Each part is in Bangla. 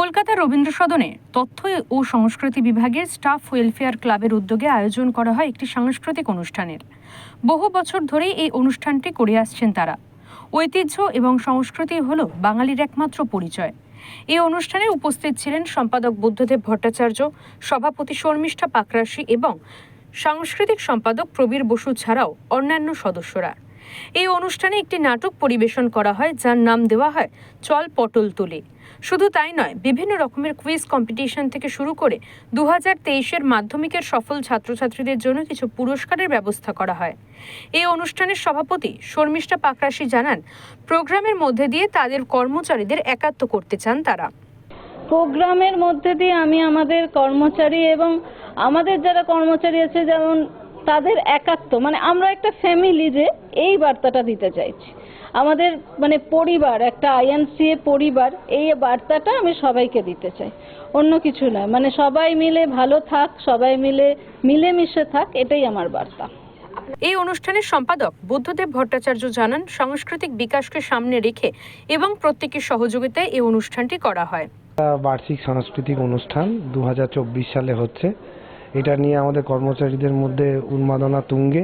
কলকাতার রবীন্দ্র সদনে তথ্য ও সংস্কৃতি বিভাগের স্টাফ ওয়েলফেয়ার ক্লাবের উদ্যোগে আয়োজন করা হয় একটি সাংস্কৃতিক অনুষ্ঠানের। বহু বছর ধরেই এই অনুষ্ঠানটি করে আসছেন তারা। ঐতিহ্য এবং সংস্কৃতি হল বাঙালির একমাত্র পরিচয়। এই অনুষ্ঠানে উপস্থিত ছিলেন সম্পাদক বুদ্ধদেব ভট্টাচার্য, সভাপতি শর্মিষ্ঠা পাকরাশি এবং সাংস্কৃতিক সম্পাদক প্রবীর বসু ছাড়াও অন্যান্য সদস্যরা। এই অনুষ্ঠানে একটি নাটক পরিবেশন করা হয়, যার নাম দেওয়া হয়, চল পটল তুলে। শুধু তাই নয়, বিভিন্ন রকমের কুইজ কম্পিটিশন থেকে শুরু করে দু হাজার তেইশের মাধ্যমিকের সফল ছাত্রছাত্রীদের জন্য কিছু পুরস্কারের ব্যবস্থা করা হয়। এই অনুষ্ঠানের সভাপতি শর্মিষ্ঠা পাকরাশি জানান, প্রোগ্রামের মধ্যে দিয়ে তাদের কর্মচারীদের একাত্ম করতে চান তারা। প্রোগ্রামের মধ্যে দিয়ে আমি আমাদের কর্মচারী এবং আমাদের যারা কর্মচারী আছে, যেমন তাদের একাত্ম মানে আমরা একটা ফ্যামিলি যে এই বার্তাটা দিতে চাইছি। আমাদের মানে পরিবার একটা আইএনসিএ পরিবার এই বার্তাটা আমি সবাইকে দিতে চাই। অন্য কিছু নয় মানে সবাই মিলে ভালো থাক সবাই মিলে মিলেমিশে থাক এটাই আমার বার্তা। এই অনুষ্ঠানের সম্পাদক বুদ্ধদেব ভট্টাচার্য জানান সাংস্কৃতিক বিকাশকে সামনে রেখে এবং প্রত্যেকের সহযোগিতায় এই অনুষ্ঠানটি করা হয়। বার্ষিক সাংস্কৃতিক অনুষ্ঠান দু হাজার চব্বিশ সালে হচ্ছে। এটা নিয়ে আমাদের কর্মচারীদের মধ্যে উন্মাদনা তুঙ্গে।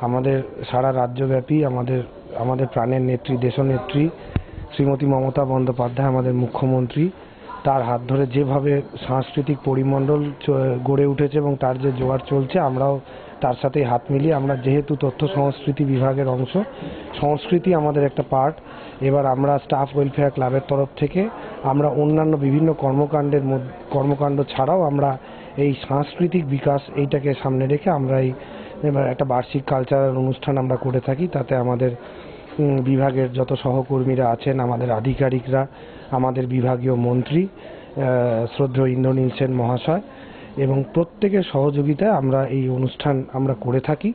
আমাদের সারা রাজ্যব্যাপী আমাদের আমাদের প্রাণের নেত্রী, দেশনেত্রী শ্রীমতী মমতা বন্দ্যোপাধ্যায়, আমাদের মুখ্যমন্ত্রী, তার হাত ধরে যেভাবে সাংস্কৃতিক পরিমণ্ডল গড়ে উঠেছে এবং তার যে জোয়ার চলছে, আমরাও তার সাথে হাত মিলিয়ে আমরা যেহেতু তথ্য সংস্কৃতি বিভাগের অংশ, সংস্কৃতি আমাদের একটা পার্ট এবার আমরা স্টাফ ওয়েলফেয়ার ক্লাবের তরফ থেকে আমরা অন্যান্য বিভিন্ন কর্মকাণ্ডের কর্মকাণ্ড ছাড়াও আমরা এই সাংস্কৃতিক বিকাশ এইটাকে সামনে রেখে আমরা এই একটা বার্ষিক কালচারাল অনুষ্ঠান আমরা করে থাকি, তাতে আমাদের বিভাগের যত সহকর্মীরা আছেন, আমাদের আধিকারিকরা, আমাদের বিভাগীয় মন্ত্রী শ্রদ্ধেয় ইন্দ্রনীল সেন মহাশয় এবং প্রত্যেকের সহযোগিতায় আমরা এই অনুষ্ঠান আমরা করে থাকি।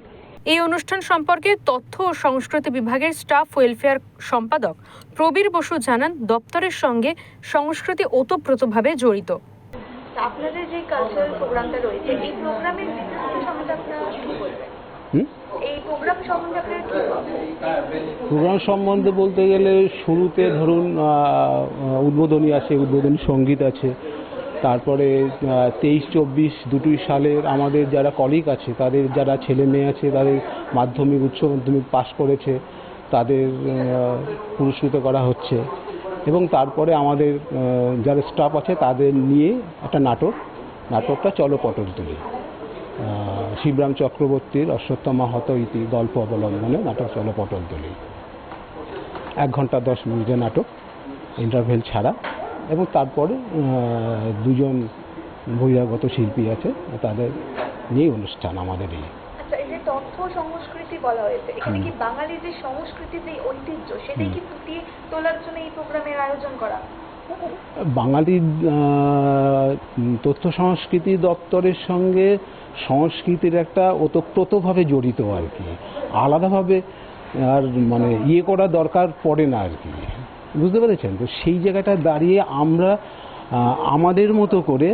এই অনুষ্ঠান সম্পর্কে তথ্য ও সংস্কৃতি বিভাগের স্টাফ ওয়েলফেয়ার সম্পাদক প্রবীর বসু জানান, দপ্তরের সঙ্গে সংস্কৃতি ওতপ্রোতভাবে জড়িত। আপনাদের যে কালচারাল প্রোগ্রামটা রয়েছে এই প্রোগ্রামের সম্বন্ধে আপনারা কি বলবেন? প্রোগ্রাম সম্বন্ধে বলতে গেলে শুরুতে ধরুন উদ্বোধনী আছে উদ্বোধনী সংগীত আছে তারপরে তেইশ চব্বিশ দুটোই সালের আমাদের যারা কলিগ আছে তাদের যারা ছেলে মেয়ে আছে তাদের মাধ্যমিক উচ্চ মাধ্যমিক পাশ করেছে তাদের পুরস্কৃত করা হচ্ছে। এবং তারপরে আমাদের যারা স্টাফ আছে তাদের নিয়ে একটা নাটক, নাটকটা চলো পটল তুলি শিবরাম চক্রবর্তীর অশ্বত্থমা হত ইতি গল্প অবলম্বনে নাটক চলো পটল তুলি। এক ঘণ্টা দশ মিনিটের নাটক ইন্টারভেল ছাড়া। এবং তারপরে দুজন বহিরাগত শিল্পী আছে, তাদের নিয়ে অনুষ্ঠান আমাদের এই। আচ্ছা এই যে তথ্য সংস্কৃতি বলা হয়েছে এখানে কি বাঙালির যে সংস্কৃতির যে ঐতিহ্য সেটাই কি ফুটিয়ে তোলার জন্য এই প্রোগ্রামের আয়োজন করা? বাঙালির তথ্য সংস্কৃতি দপ্তরের সঙ্গে সংস্কৃতির একটা ওতপ্রোতভাবে জড়িত আর কি। আলাদাভাবে আর মানে ইয়ে করা দরকার পড়ে না আর কি। বুঝতে পেরেছেন? তো সেই জায়গাটা দাঁড়িয়ে আমরা আমাদের মতো করে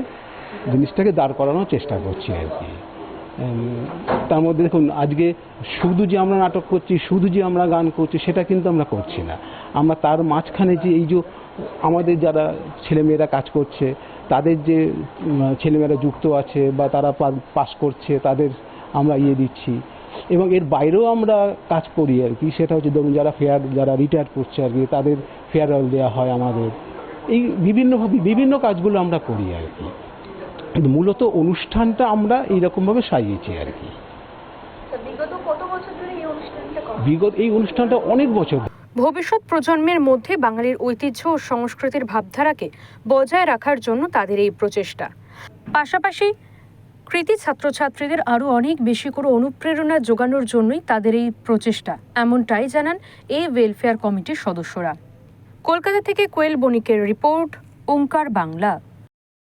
জিনিসটাকে দাঁড় করানোর চেষ্টা করছি আর কি। তার মধ্যে দেখুন, আজকে শুধু যে আমরা নাটক করছি, শুধু যে আমরা গান করছি, সেটা কিন্তু আমরা করছি না। আমরা তার মাঝখানে যে এই যে আমাদের যারা ছেলেমেয়েরা কাজ করছে, তাদের যে ছেলেমেয়েরা যুক্ত আছে বা তারা পাস করছে, তাদের আমরা ইয়ে দিচ্ছি। এবং এর বাইরেও আমরা কাজ করি আর কি, সেটা হচ্ছে ধরুন যারা ফেয়ার, যারা রিটায়ার করছে আর কি, তাদের ফেয়ারওয়েল দেওয়া হয় আমাদের। এই বিভিন্নভাবে বিভিন্ন কাজগুলো আমরা করি আর কি। কিন্তু মূলত অনুষ্ঠানটা আমরা এইরকমভাবে সাজিয়েছি আর কি। বিগত কত বছর ধরে এই অনুষ্ঠানটা বিগত এই অনুষ্ঠানটা অনেক বছর ভবিষ্যৎ প্রজন্মের মধ্যে বাঙালির ঐতিহ্য ও সংস্কৃতির ভাবধারাকে বজায় রাখার জন্য তাদের এই প্রচেষ্টা। পাশাপাশি কৃতি ছাত্রছাত্রীদের আরও অনেক বেশি করে অনুপ্রেরণা যোগানোর জন্যই তাদের এই প্রচেষ্টা। এমনটাই জানান এই ওয়েলফেয়ার কমিটির সদস্যরা। কলকাতা থেকে কোয়েল বণিকের রিপোর্ট ওঙ্কার বাংলা।